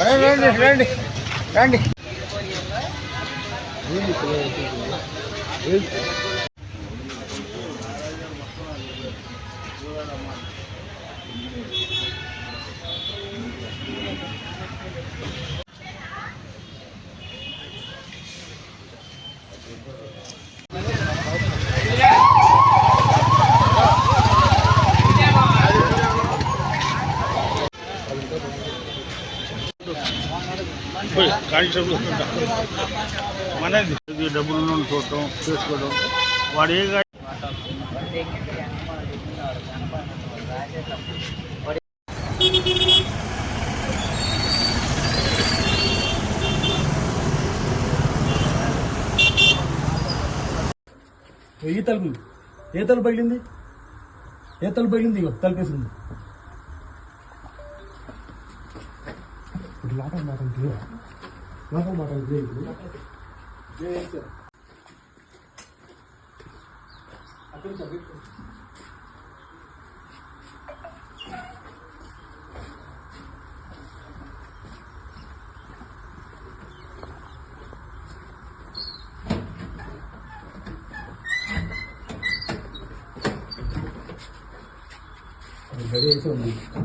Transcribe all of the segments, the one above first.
రండి రండి రండి ఏమి కానిస్టేబుల్ మనది. డబ్బులు చూడటం చేసుకోవడం. వాడు ఏ గాడి తలుపు ఏ తలుపు పగిలింది? ఏ తలుపు పగిలింది? ఇగో తలుపేసింది 우리 야동 마당인데 야동 마당인데 이거. 네 있어 아 그렇죠 그렇죠 그래서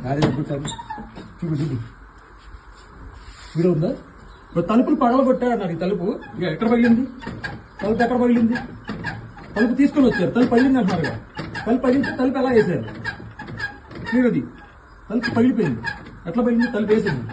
나를 못하고 죽어 죽어 వీడు ఉందా? ఇప్పుడు తలుపులు పగలగొట్టాడు నాకు ఈ తలుపు. ఇక ఎక్కడ పగిలింది? తలుపు ఎక్కడ పగిలింది? తలుపు తీసుకొని వచ్చారు. తలుపు పగిలింది అంటున్నారు తలుపు పగిలితే తలుపు ఎలా వేసారు మీరు అది తలుపు పగిలిపోయింది. ఎట్లా పగిలింది? తలుపు వేసింది